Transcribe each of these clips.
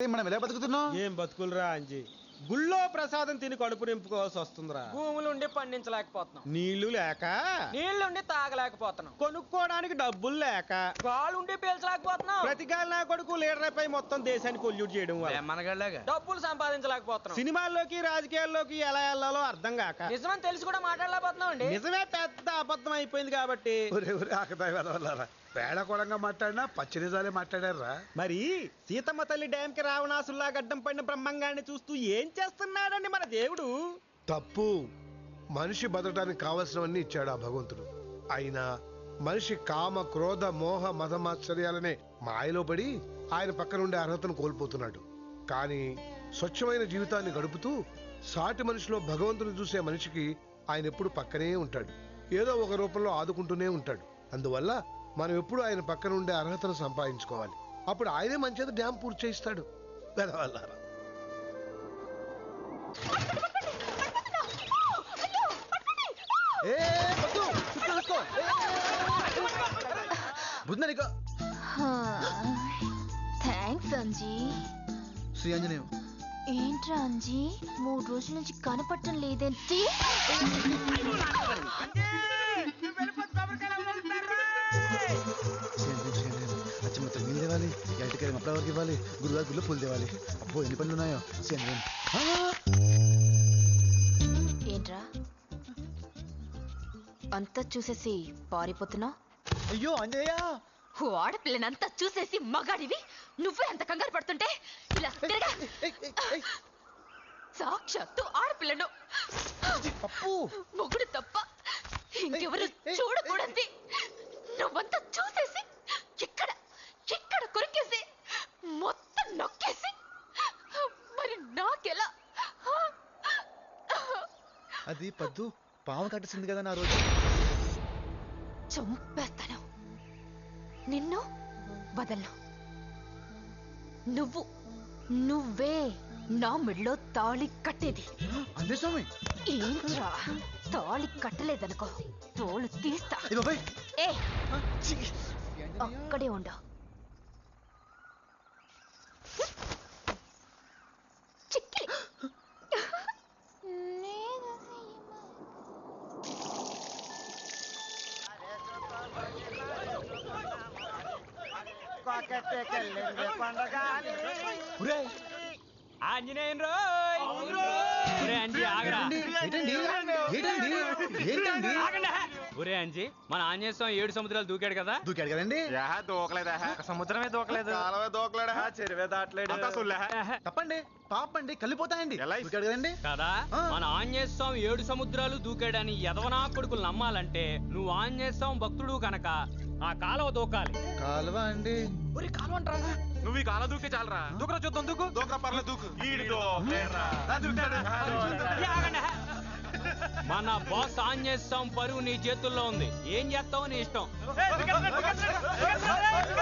మనం ఎలా బతుకుతున్నాం? ఏం బతుకులరా అంజీ? గుళ్ళో ప్రసాదం తిని కడుపు నింపుకోవాల్సి వస్తుందిరా. భూములుండి పండించలేకపోతున్నాం. నీళ్ళు లేక? నీళ్ళుండి తాగలేకపోతున్నాం. కొనుక్కోడానికి డబ్బులు లేక? గాలుండి పీల్చలేకపోతున్నాం. ప్రతికాల నా కొడుకు లీడర్ అయిపోయి మొత్తం దేశాన్ని పొల్యూట్ చేయడం వల్ల. మనగడలాగా డబ్బులు సంపాదించలేకపోతున్నాం. సినిమాల్లోకి రాజకీయాల్లోకి ఎలా వెళ్ళాలో అర్థం కాక. నిజమని తెలిసి కూడా మాట్లాడలేకపోతున్నాం అండి. నిజమే పెద్ద అబద్ధం అయిపోయింది కాబట్టి. పేడకోళంగా మాట్లాడినా పచ్చి నిజాలే మాట్లాడారా మరి సీతమ్మ తల్లి డ్యామ్కి రావణాసుల్లా గడ్డం పడిన బ్రహ్మంగాన్ని చూస్తూ ఏం చేస్తున్నాడండి మన దేవుడు? తప్పు. మనిషి బతకడానికి కావలసినవన్నీ ఇచ్చాడు ఆ భగవంతుడు. అయినా మనిషి కామ క్రోధ మోహ మతమాశ్చర్యాలనే మాయలో పడి ఆయన పక్కన ఉండే అర్హతను కోల్పోతున్నాడు. కానీ స్వచ్ఛమైన జీవితాన్ని గడుపుతూ సాటి మనిషిలో భగవంతుని చూసే మనిషికి ఆయన ఎప్పుడు పక్కనే ఉంటాడు. ఏదో ఒక రూపంలో ఆదుకుంటూనే ఉంటాడు. అందువల్ల మనం ఎప్పుడు ఆయన పక్కన ఉండే అర్హతను సంపాదించుకోవాలి. అప్పుడు ఆయనే మంచిది డ్యామ్ పూర్తి చేయిస్తాడు. వెదవల్లారా థ్యాంక్స్ అంజీ. శ్రీ ఆంజనేయం. ఏంట్రా అంజీ? మూడు రోజుల నుంచి కనపడటం లేదేంటి. అచ్చమ్మతో నీళ్ళు ఇవ్వాలి గురుగారు గుళ్ళు పూలు తేవాలి. అబ్బో ఎన్ని పనులు ఉన్నాయో! ఏంట్రా? అంతా చూసేసి పారిపోతున్నావు? అయ్యో అంజయ్య ఆడపిల్లనంతా చూసేసి మగాడివి. నువ్వే అంత కంగారు పడుతుంటే? ఇలా తిరగా. సాక్షాత్తు ఆడపిల్లను. మొగుడు తప్ప ఇంకెవరు చూడకూడదు నువ్వంతా చూసేసి ఇక్కడ ఇక్కడ కొరికేసి మొత్తం నొక్కేసి మరి నాకెలా? అది పద్దు పాము కట్టేసింది కదా నా రోజు. చంపేస్తాను. నిన్ను వదలను. నువ్వు నువ్వే నా మెడలో తాళి కట్టేది. అందే స్వామి. ఏంట్రా? తాళి కట్టలేదనుకో తోలు తీస్తా. ఏ అక్కడే ఉండు. ఆంజనేయం రోయ్ ఒరే అంజీ ఆగరా. ఏంటండి ఏంటండి ఏంటండి ఆగండి ఒరే అంజీ మన ఆంజనేయ స్వామి ఏడు సముద్రాలు దూకాడు కదా? దూకాడు కదండి? సముద్రమే దూకలేదు. తప్పండి పాపండి కలిపోతాయండి దూకాడు కదండి? కదా. మన ఆంజనేయ స్వామి ఏడు సముద్రాలు దూకాడని ఎదవనా కొడుకులు నమ్మాలంటే నువ్వు ఆంజనేయ స్వామి భక్తుడు కనుక ఆ కాలువ దూకాలి. కాలువ అండి. ఒరే కాలువ అంటారా? నువ్వు ఈ కాల దూకే చాలరా. దూకరా చూద్దాం దూకు. దూకరా పర్లేదు దూకు. మన బాస్ ఆంజనేయ స్వామి పరువు నీ చేతుల్లో ఉంది. ఏం చేస్తావు నీ ఇష్టం.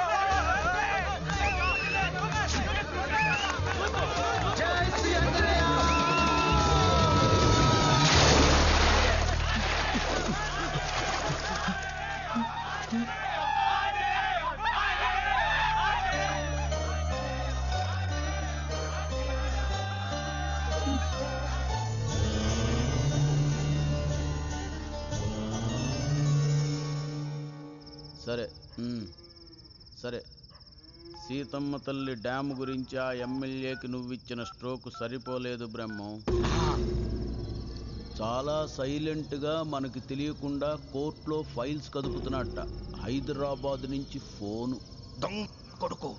సరే సరే. సీతమ్మ తల్లి డ్యామ్ గురించి ఆ ఎమ్మెల్యేకి నువ్విచ్చిన స్ట్రోక్ సరిపోలేదు బ్రహ్మం. చాలా సైలెంట్గా మనకి తెలియకుండా కోర్టులో ఫైల్స్ కదుపుతున్నట్ట. హైదరాబాద్ నుంచి ఫోను. కొడుకు.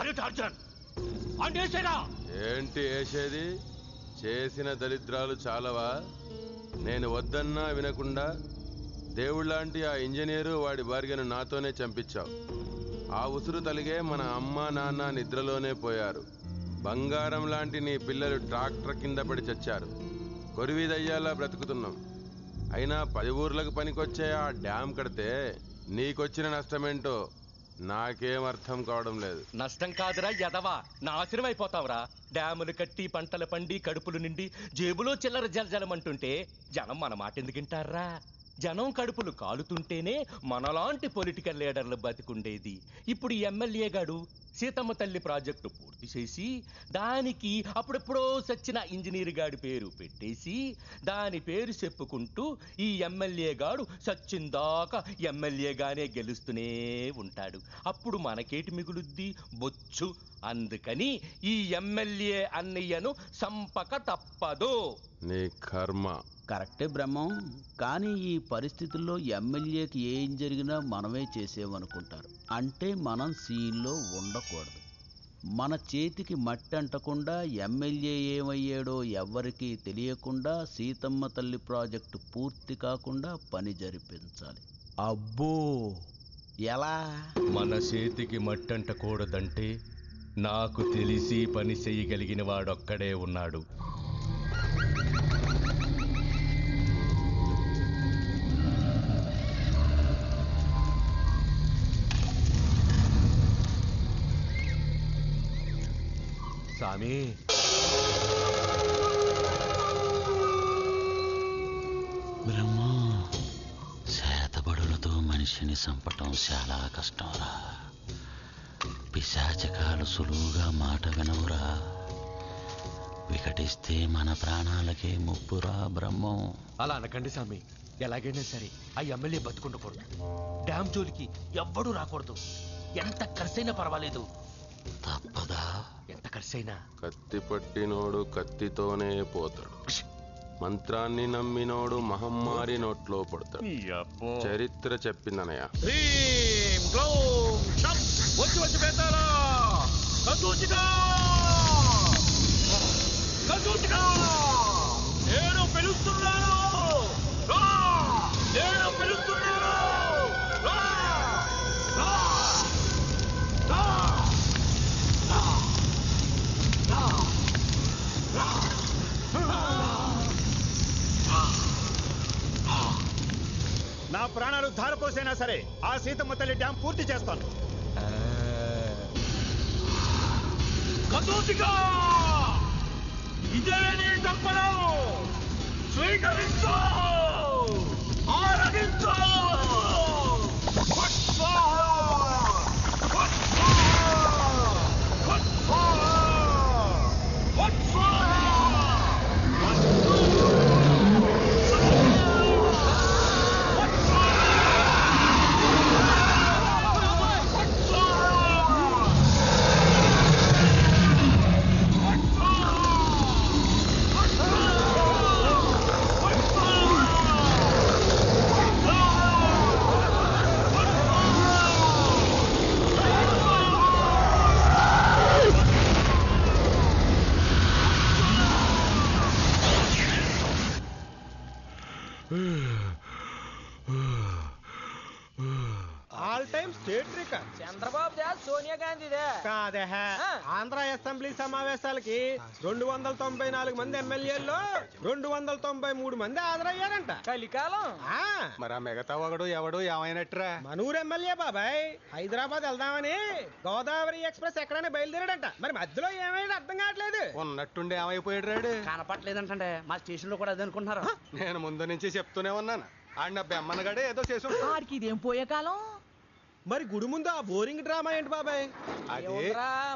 అరే టార్జన్ ఏంటి వేసేది? చేసిన దరిద్రాలు చాలవా? నేను వద్దన్నా వినకుండా దేవుళ్ళలాంటి ఆ ఇంజనీరు వాడి భార్యను నాతోనే చంపించావు. ఆ ఉసురు తలిగే మన అమ్మ నాన్న నిద్రలోనే పోయారు. బంగారం లాంటి నీ పిల్లలు ట్రాక్టర్ కింద పడి చచ్చారు. కొరివిదయ్యాలా బ్రతుకుతున్నాం. అయినా పది ఊర్లకు పనికొచ్చే ఆ డ్యామ్ కడితే నీకొచ్చిన నష్టమేంటో నాకేం అర్థం కావడం లేదు. నష్టం కాదురా యదవా. నాశనం అయిపోతావురా డ్యాములు కట్టి పంటలు పండి కడుపులు నిండి జేబులో చిల్లర జలజలమంటుంటే జనం మన మాట ఎందుకు వింటారా? జనం కడుపులు కాలుతుంటేనే మనలాంటి పొలిటికల్ లీడర్లు బతికుండేది. ఇప్పుడు ఎమ్మెల్యే గాడు సీతమ్మ తల్లి ప్రాజెక్టు పూర్తి చేసి దానికి అప్పుడెప్పుడో సచ్చిన ఇంజనీర్ గాడి పేరు పెట్టేసి దాని పేరు చెప్పుకుంటూ ఈ ఎమ్మెల్యే గాడు సచ్చిందాకా ఎమ్మెల్యేగానే గెలుస్తూనే ఉంటాడు. అప్పుడు మనకేటి మిగులుద్ది? బొచ్చు. అందుకని ఈ ఎమ్మెల్యే అన్నయ్యను సంపక తప్పదు. నీ కర్మ. కరెక్టే బ్రహ్మం. కానీ ఈ పరిస్థితుల్లో ఎమ్మెల్యేకి ఏం జరిగినా మనమే చేసేమనుకుంటారు అంటే మనం సీన్లో ఉండకూడదు. మన చేతికి మట్టి అంటకుండా ఎమ్మెల్యే ఏమయ్యాడో ఎవ్వరికీ తెలియకుండా సీతమ్మ తల్లి ప్రాజెక్టు పూర్తి కాకుండా పని జరిపించాలి. అబ్బో! ఎలా? మన చేతికి మట్టంటకూడదంటే నాకు తెలిసి పని చెయ్యగలిగిన వాడొక్కడే ఉన్నాడు. సామి బ్రహ్మ శాతబడులతో మనిషిని చంపటం చాలా కష్టంరా. పిశాచకాలు సులువుగా మాట వినవురా. వికటిస్తే మన ప్రాణాలకే ముప్పురా బ్రహ్మం. అలా అనకండి సామి ఎలాగైనా సరే ఆ ఎమ్మెల్యే బతుకుండకూడదు. డ్యామ్ జోలికి ఎవ్వడూ రాకూడదు. ఎంత ఖర్చైనా పర్వాలేదు. ఖర్చైనా కత్తి పట్టినోడు కత్తితోనే పోతాడు. మంత్రాన్ని నమ్మినోడు మహమ్మారి నోట్లో పడతాడు. చరిత్ర చెప్పిందనయ్య. వచ్చి వచ్చి పెద్దారా కదూచిగా కదూచిగా నేను పిలుస్తున్నాను. ధారపోసైనా ఆ సీతమ్మ తల్లి డ్యాం పూర్తి చేస్తాను. కదూచిగా ఇదే నీ తప్పడం! స్వీకరించు ఆంధ్ర అసెంబ్లీ సమావేశాలకి రెండు వందల తొంభై నాలుగు మంది ఎమ్మెల్యేల్లో రెండు వందల తొంభై మూడు మంది హాజరయ్యారంట. కలికాలం ఆ, మరి ఆ మిగతా ఒకడు ఎవడు ఏమైనట్రా మన ఊరు ఎమ్మెల్యే బాబాయ్ హైదరాబాద్ వెళ్దామని గోదావరి ఎక్స్ప్రెస్ ఎక్కడైనా బయలుదేరాడంట. మరి మధ్యలో ఏమైనా అర్థం కావట్లేదు. ఉన్నట్టుండి ఏమైపోయాడు రాడు? కనపట్లేదంటే మా స్టేషన్లో కూడా అదే అనుకుంటున్నారు. నేను ముందు నుంచి చెప్తూనే ఉన్నాను. ఆడిన బెమ్మనగాడే ఏదో చేసి ఆడికి ఇదేం పోయే కాలం? మరి గుడి ముందు ఆ బోరింగ్ డ్రామా ఏంటి బాబాయ్? అదే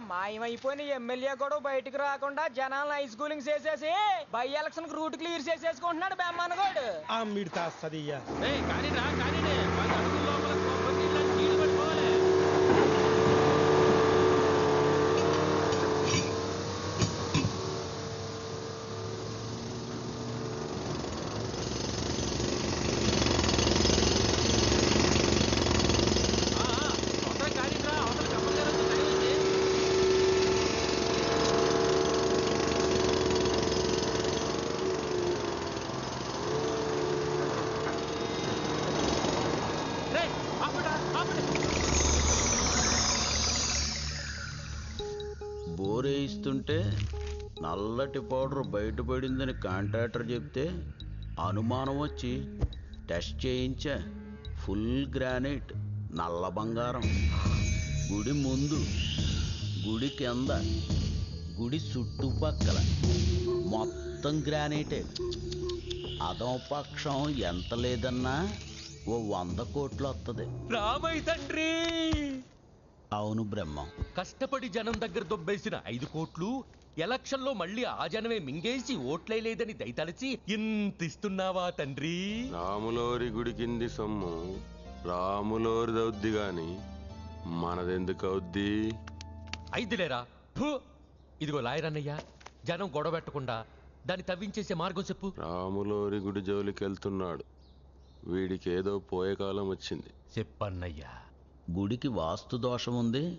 మాయమైపోయిన ఎమ్మెల్యే కూడా బయటికి రాకుండా జనాలను హై స్కూలింగ్ చేసేసి బై ఎలక్షన్ రూట్ క్లియర్ చేసేసుకుంటున్నాడు బెమ్మనగోడు ఆ మిడతా సదియ్యా బోరేయిస్తుంటే నల్లటి పౌడర్ బయటపడిందని కాంట్రాక్టర్ చెప్తే అనుమానం వచ్చి టెస్ట్ చేయించా. ఫుల్ గ్రానైట్ నల్ల బంగారం. గుడి ముందు గుడి కింద గుడి చుట్టుపక్కల మొత్తం గ్రానైటే. అదోపక్షం ఎంత లేదన్నా ఓ వంద కోట్లు వస్తుంది రామయ్య తండ్రి! అవును బ్రహ్మం. కష్టపడి జనం దగ్గర దొబ్బేసిన ఐదు కోట్లు ఎలక్షన్లో మళ్ళీ ఆ జనమే మింగేసి ఓట్లే లేదని దయతలచి ఇంత ఇస్తున్నావా తండ్రి? రాములోరి గుడి కింది సొమ్ము రాములోరిదవుద్ది గాని మనదెందుకు అవుద్ది? ఐదులేరా ఫు! ఇదిగో లాయర్ అన్నయ్య జనం గొడవ పెట్టకుండా దాన్ని తవ్వించేసే మార్గం చెప్పు. రాములోరి గుడి జోలికి వెళ్తున్నాడు వీడికి ఏదో పోయే కాలం వచ్చింది. చెప్పన్నయ్యా. గుడికి వాస్తు దోషం ఉంది.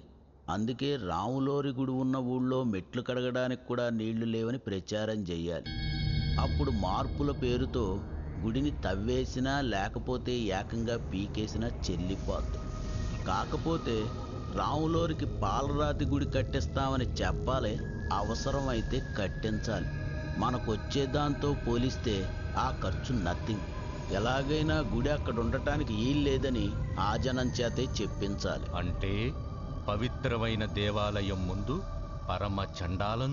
అందుకే రాములోరి గుడి ఉన్న ఊళ్ళో మెట్లు కడగడానికి కూడా నీళ్ళు లేవని ప్రచారం చెయ్యాలి అప్పుడు మార్పుల పేరుతో గుడిని తవ్వేసినా లేకపోతే ఏకంగా పీకేసినా చెల్లిపోద్దు. కాకపోతే రాములోరికి పాలరాతి గుడి కట్టిస్తామని చెప్పాలి అవసరమైతే కట్టించాలి. మనకొచ్చే దాంతో పోలిస్తే ఆ ఖర్చు నథింగ్. ఎలాగైనా గుడి అక్కడ ఉండటానికి లేదని ఆ జనం చేతే చెప్పించాలి. అంటే పవిత్రమైన దేవాలయం ముందు పరమ చండాలం